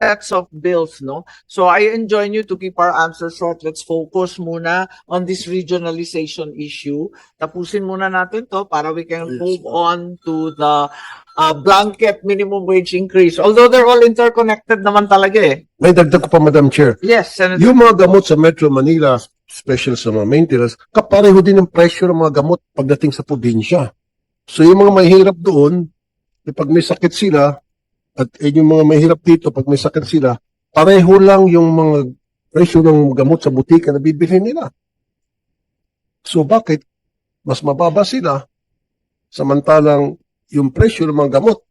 sets of bills, no? So I enjoin you to keep our answers short. Let's focus muna on this regionalization issue. Tapusin muna natin to para we can Yes, move on to the uh, blanket minimum wage increase. Although they're all interconnected naman talaga eh. May dagdag ko pa, Madam Chair. Yes, Senator. Yung mga gamot sa Metro Manila, special sa mga maintenance, kapareho din ang presyo ng mga gamot pagdating sa probinsya. So yung mga mahihirap doon, eh, pag may sakit sila, at eh, yung mga mahihirap dito, pag may sakit sila, pareho lang yung mga presyo ng gamot sa butika na bibili nila. So bakit mas mababa sila samantalang yung presyo ng mga gamot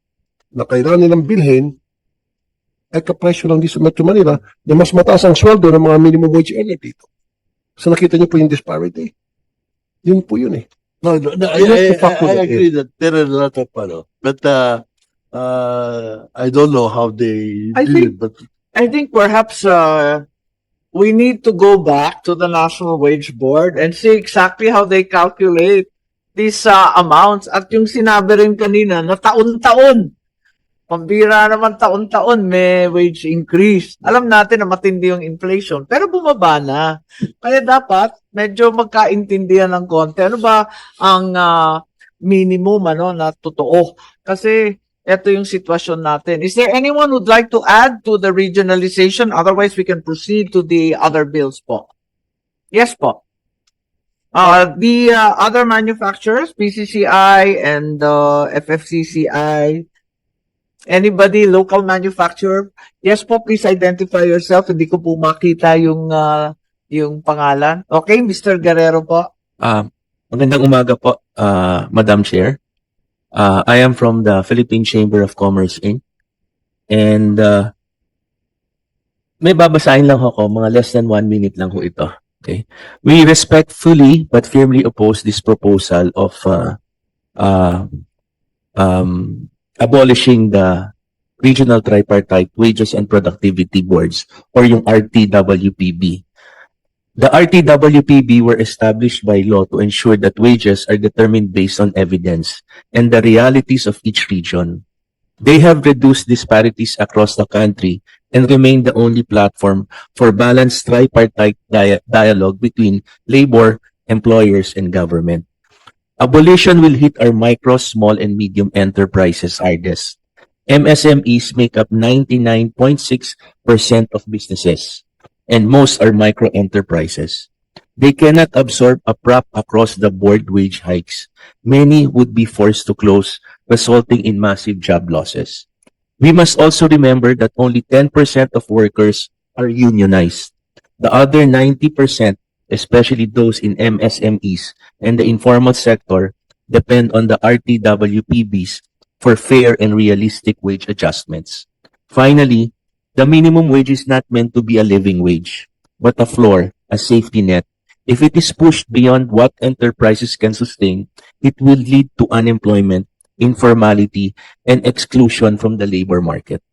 na kailangan nilang bilhin ay kapresyo lang dito sa Metro Manila na mas mataas ang sweldo ng mga minimum wage earner dito. So nakita niyo po yung disparity. Yun po yun eh. No, no, no, I, I, I that agree that there are a lot of ano, but uh, uh, I don't know how they I did think- it, but I think perhaps uh, we need to go back to the National Wage Board and see exactly how they calculate these uh, amounts. At yung sinabi rin kanina na taon-taon, pambira naman taon-taon may wage increase. Alam natin na matindi yung inflation, pero bumaba na. Kaya dapat medyo magkaintindihan ng konti. Ano ba ang ah, minimum ano, na totoo? Kasi ito yung sitwasyon natin. Is there anyone who'd like to add to the regionalization? Otherwise, we can proceed to the other bills po. Yes po. Uh, the uh, other manufacturers, PCCI and uh, FFCCI, anybody, local manufacturer? Yes po, please identify yourself. Hindi ko po makita yung uh, yung pangalan. Okay, Mr. Guerrero po. Ah, magandang umaga po, ah, Madam Chair. Ah, I am from the Philippine Chamber of Commerce Inc. And ah, may babasahin lang ako, mga less than one minute lang ho ito. Okay? We respectfully but firmly oppose this proposal of ah, ah, um, abolishing the Regional Tripartite Wages and Productivity Boards or yung RTWPB. The RTWPB were established by law to ensure that wages are determined based on evidence and the realities of each region. They have reduced disparities across the country and remain the only platform for balanced tripartite dia- dialogue between labor, employers, and government. Abolition will hit our micro, small, and medium enterprises hardest. MSMEs make up 99.6% of businesses and most are micro enterprises. They cannot absorb a prop across the board wage hikes. Many would be forced to close, resulting in massive job losses. We must also remember that only 10% of workers are unionized. The other 90%, especially those in MSMEs and the informal sector, depend on the RTWPBs for fair and realistic wage adjustments. Finally, the minimum wage is not meant to be a living wage, but a floor, a safety net. If it is pushed beyond what enterprises can sustain, it will lead to unemployment, informality, and exclusion from the labor market.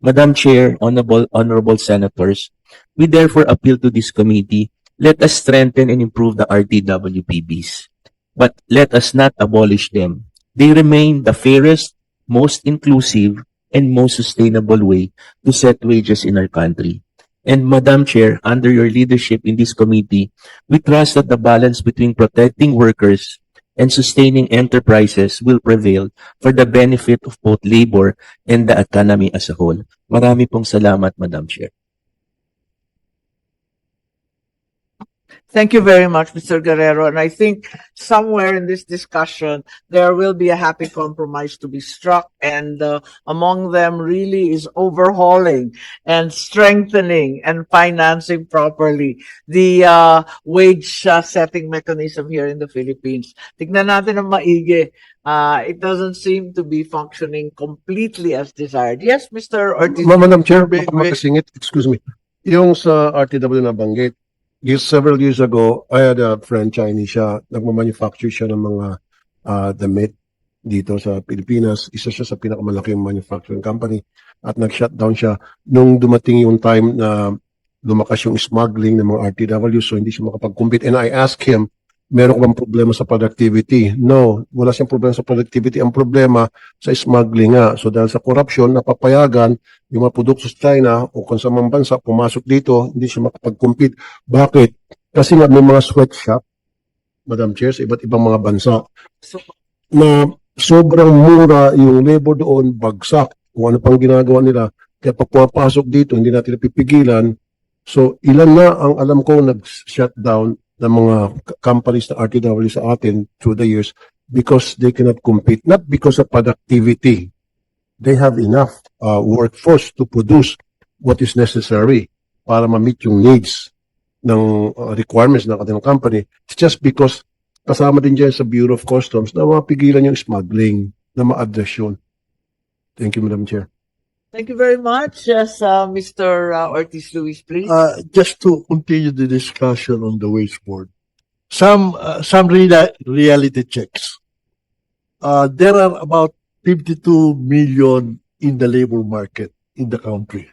Madam Chair, honorable, honorable senators, we therefore appeal to this committee, let us strengthen and improve the RTWPBs. But let us not abolish them. They remain the fairest, most inclusive, and most sustainable way to set wages in our country. And Madam Chair, under your leadership in this committee, we trust that the balance between protecting workers and sustaining enterprises will prevail for the benefit of both labor and the economy as a whole. Marami pong salamat, Madam Chair. Thank you very much, Mr. Guerrero. And I think somewhere in this discussion, there will be a happy compromise to be struck. And uh, among them really is overhauling and strengthening and financing properly the uh, wage uh, setting mechanism here in the Philippines. Tignan natin ang maigi. Uh, it doesn't seem to be functioning completely as desired. Yes, Mr. Ortiz. Ma- Madam Chair, baka makasingit, excuse me. Yung sa RTW na banggit, years, several years ago, I had a friend, Chinese siya, nagmamanufacture siya ng mga ah, damit dito sa Pilipinas. Isa siya sa pinakamalaking manufacturing company at nag-shutdown siya nung dumating yung time na lumakas yung smuggling ng mga RTW so hindi siya makapag-compete. And I asked him, meron bang problema sa productivity? No, wala siyang problema sa productivity. Ang problema sa smuggling nga. So dahil sa corruption, napapayagan yung mga produkto sa China o kung sa mga bansa pumasok dito, hindi siya makapag-compete. Bakit? Kasi nga may mga sweatshop, Madam Chair, sa iba't ibang mga bansa So, na sobrang mura yung labor doon, bagsak, kung ano pang ginagawa nila. Kaya pag pumapasok dito, hindi natin napipigilan. So, ilan na ang alam ko nag-shutdown ng mga companies na RTW sa atin through the years because they cannot compete. Not because of productivity. They have enough uh, workforce to produce what is necessary para ma-meet yung needs ng uh, requirements ng kanilang company. It's just because kasama din dyan sa Bureau of Customs na mapigilan yung smuggling na ma-address yun. Thank you, Madam Chair. Thank you very much. Yes, uh, Mr. uh, Ortiz Luis, please. Uh, just to continue the discussion on the wage board, some uh, some real- reality checks. Uh, there are about 52 million in the labor market in the country,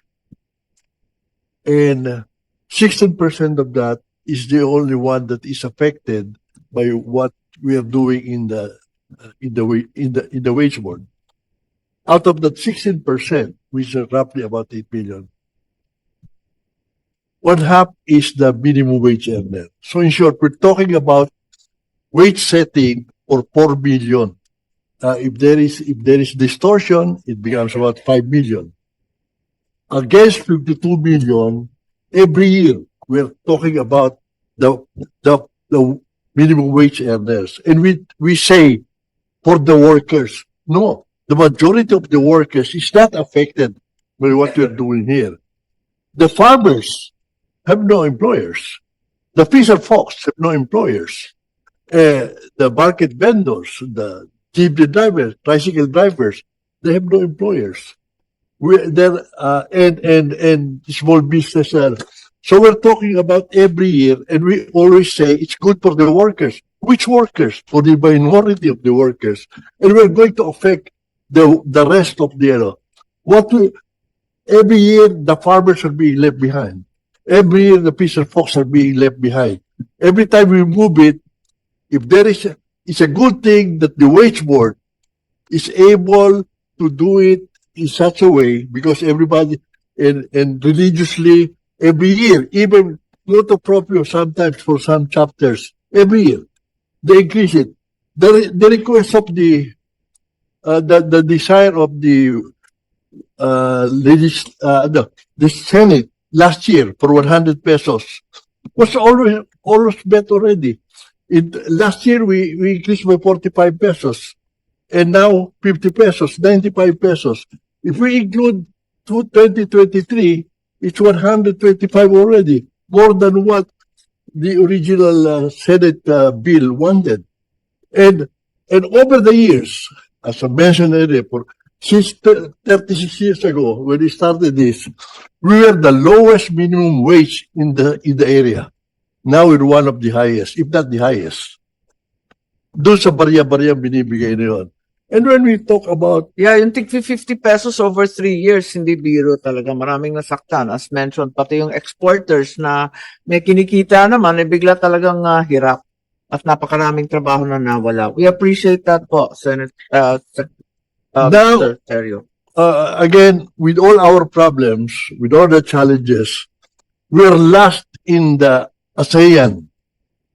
and 16 percent of that is the only one that is affected by what we are doing in the uh, in the in the in the wage board. Out of that 16 percent, which is roughly about 8 million, one half is the minimum wage earner. So in short, we're talking about wage setting for four million. Uh, if there is if there is distortion, it becomes about five million. Against fifty-two million every year, we're talking about the the the minimum wage earners, and we we say for the workers, no, the majority of the workers is not affected by what we're doing here. The farmers have no employers. The fisher folks have no employers. Uh, the market vendors, the jeepney drivers, tricycle drivers, they have no employers. We there uh, and and and small business. Uh, so we're talking about every year, and we always say it's good for the workers. Which workers? For the minority of the workers, and we're going to affect the the rest of the. Uh, what we every year the farmers are being left behind. Every year the piece of fox are being left behind. Every time we move it, if there is, a, it's a good thing that the wage board is able to do it in such a way because everybody and, and religiously every year, even not appropriate sometimes for some chapters, every year they increase it. The, the request of the, uh, the, the desire of the, uh, legis, uh, the, the Senate last year for 100 pesos was always always met already. In last year we we increased by 45 pesos, and now 50 pesos, 95 pesos. If we include to 2023, it's 125 already, more than what the original uh, Senate uh, bill wanted. And and over the years, as I mentioned earlier, for since thir- 36 years ago when we started this, we were the lowest minimum wage in the in the area. Now we're one of the highest, if not the highest. Doon sa barya-barya binibigay na yun. And when we talk about, Yeah, yung tig 50 pesos over three years, hindi biro talaga. Maraming nasaktan. As mentioned, pati yung exporters na may kinikita naman, eh, bigla talagang ah, hirap. At napakaraming trabaho na nawala. We appreciate that po, Senate, uh, uh, Now-. Terrio. uh, again, with all our problems, with all the challenges, we're last in the ASEAN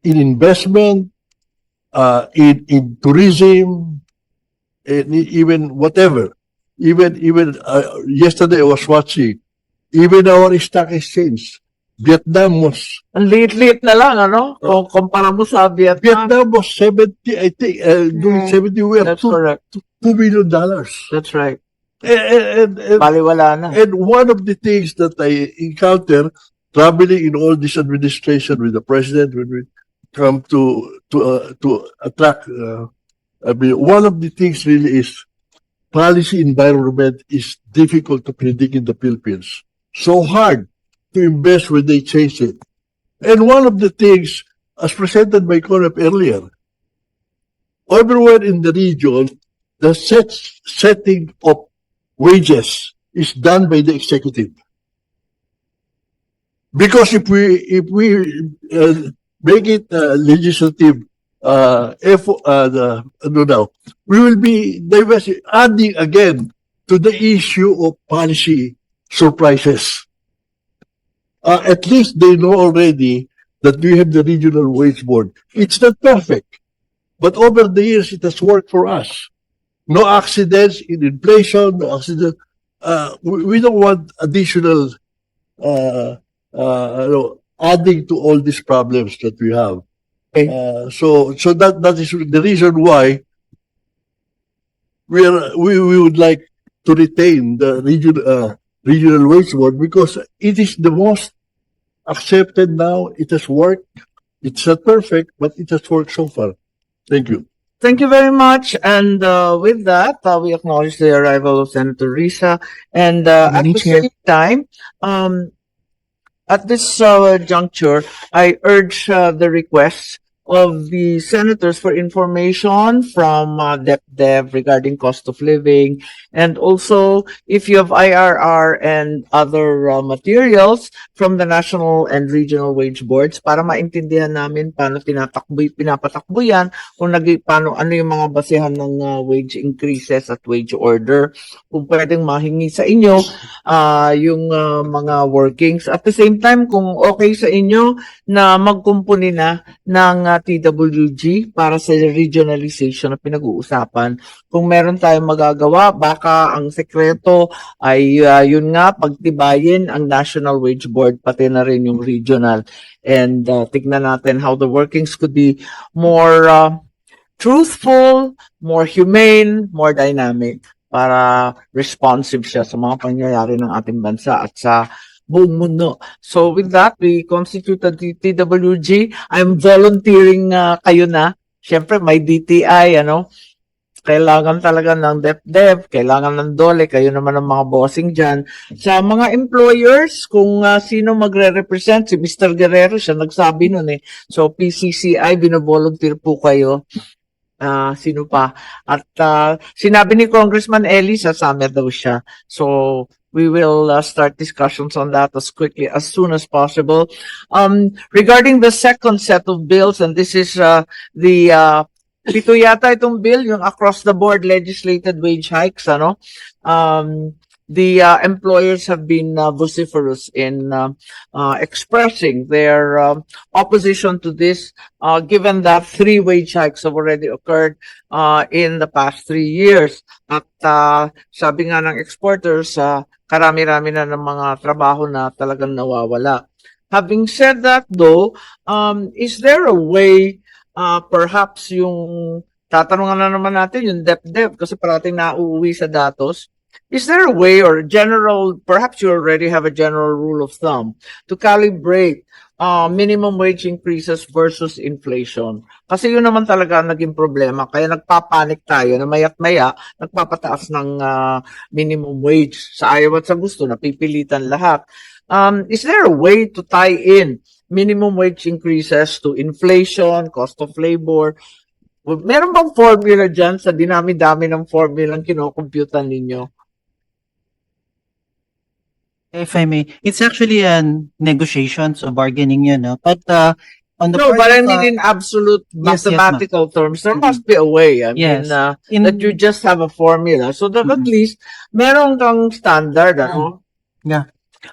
in investment, uh, in, in tourism, and e- even whatever. Even, even, uh, yesterday I was watching, even our stock exchange, Vietnam was, Ang liit-liit na lang, ano? Kung kumpara mo sa Vietnam. Vietnam was 70, I think, uh, doing Mm, 70, we are That's two, correct. two million dollars. That's right. And, and, and, Baliwala na. And one of the things that I encounter traveling in all this administration with the president when we come to to uh, to attract, uh, I mean, one of the things really is policy environment is difficult to predict in the Philippines. So hard to invest when they change it. And one of the things, as presented by Conrad earlier, everywhere in the region, the set, setting of wages is done by the executive. Because if we, if we uh, make it uh, legislative uh, effort, uh, the, we will be adding again to the issue of policy surprises. Uh, at least they know already that we have the regional wage board. It's not perfect, but over the years it has worked for us. No accidents in inflation, no accident. Uh, we, we don't want additional, uh, uh, adding to all these problems that we have. Okay. Uh, so, so that, that is the reason why we are, we, we would like to retain the region, uh, regional wage board because it is the most accepted now. It has worked. It's not perfect, but it has worked so far. Thank you. Thank you very much. And uh, with that, uh, we acknowledge the arrival of Senator Risa. And uh, at Madam the Chair. same time, um, at this uh, juncture, I urge uh, the requests of the senators for information from uh, DepDev regarding cost of living. And also, if you have IRR and other uh, materials from the national and regional wage boards para maintindihan namin paano tinatakbo, pinapatakbo yan kung nag, paano, ano yung mga basehan ng uh, wage increases at wage order. Kung pwedeng mahingi sa inyo ah yung uh, mga workings. At the same time, kung okay sa inyo na magkumpuni na ng uh, TWG para sa regionalization na pinag-uusapan. Kung meron tayong magagawa, baka ang sekreto ay uh, yun nga, pagtibayin ang National Wage Board, pati na rin yung regional. And uh, tignan natin how the workings could be more uh, truthful, more humane, more dynamic para responsive siya sa mga pangyayari ng ating bansa at sa buong mundo. So with that, we constituted the TWG. I'm volunteering uh, kayo na. Siyempre, may DTI, ano. Kailangan talaga ng DepDev, kailangan ng DOLE, kayo naman ang mga bossing dyan. Sa mga employers, kung uh, sino magre-represent, si Mr. Guerrero, siya nagsabi nun eh. So, PCCI, binovolunteer po kayo. Ah, sino pa? At ah, sinabi ni Congressman Eli, sasama daw siya. So, we will uh, start discussions on that as quickly as soon as possible. Um, regarding the second set of bills, and this is uh, the uh, pito yata itong bill, yung across the board legislated wage hikes, ano? Um, the uh, employers have been uh, vociferous in uh, uh, expressing their um, opposition to this, uh, given that three wage hikes have already occurred uh, in the past three years. At uh, sabi nga ng exporters, uh, karami-rami na ng mga trabaho na talagang nawawala. Having said that though, um, is there a way, uh, perhaps yung, tatanungan na naman natin yung DepDev kasi parating nauuwi sa datos, is there a way or general, perhaps you already have a general rule of thumb to calibrate uh, minimum wage increases versus inflation? Kasi yun naman talaga ang naging problema. Kaya nagpapanik tayo na maya't maya, nagpapataas ng ah, minimum wage. Sa ayaw at sa gusto, napipilitan lahat. Um, is there a way to tie in minimum wage increases to inflation, cost of labor? Meron bang formula dyan sa dinami-dami ng formula ang kinokomputan ninyo? If I may, it's actually a negotiation, so bargaining yun, no? But, uh, on the No, but I of, uh, mean in absolute yes, yes, mathematical terms, there must be a way. I Yes. mean, uh, in, that you just have a formula. So that at Mhm. least, meron kang standard, ano?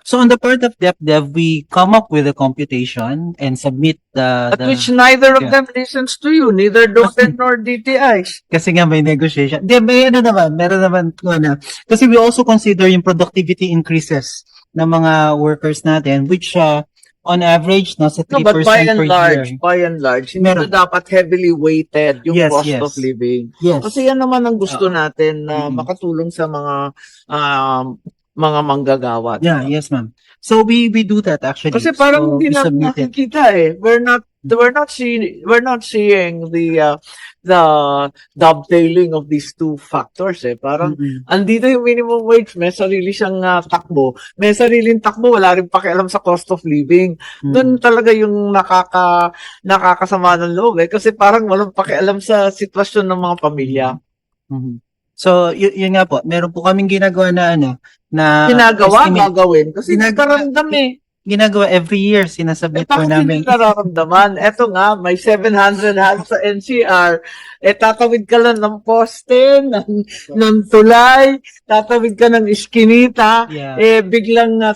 so on the part of DepDev, we come up with a computation and submit the, At the which neither of yeah. them listens to you, neither DOTED nor DTIs. kasi nga may negotiation. Di, may ano naman, meron naman, ano, kasi we also consider yung productivity increases ng mga workers natin, which, uh, on average, nasa 3% No, but by and per large, year. by and large, hindi Meron. na dapat heavily weighted yung Yes, cost yes. of living. Yes. Kasi yan naman ang gusto natin na Mhm. makatulong sa mga um, mga manggagawa. Yeah, yes, ma'am. So we we do that actually. Kasi parang so, hindi na nakikita eh. We're not we're not seeing we're not seeing the uh, the dovetailing of these two factors eh. Parang Mm-mm. andito yung minimum wage, may sarili siyang uh, takbo. May sariling takbo, wala rin pakialam sa cost of living. Mm-mm. Doon talaga yung nakaka nakakasama ng loob eh kasi parang walang pakialam sa sitwasyon ng mga pamilya. Mhm. So, y- yun nga po, meron po kaming ginagawa na ano, na Ginagawa, estimate. gagawin kasi Ginag- nagkaramdam eh. ginagawa every year, Eh, sinasubmit po bakit namin. hindi nararamdaman? Eto nga, may 700 hands sa NCR. Eh, tatawid ka lang ng poste, ng, ng tulay, tatawid ka ng iskinita, Yeah. eh, biglang uh,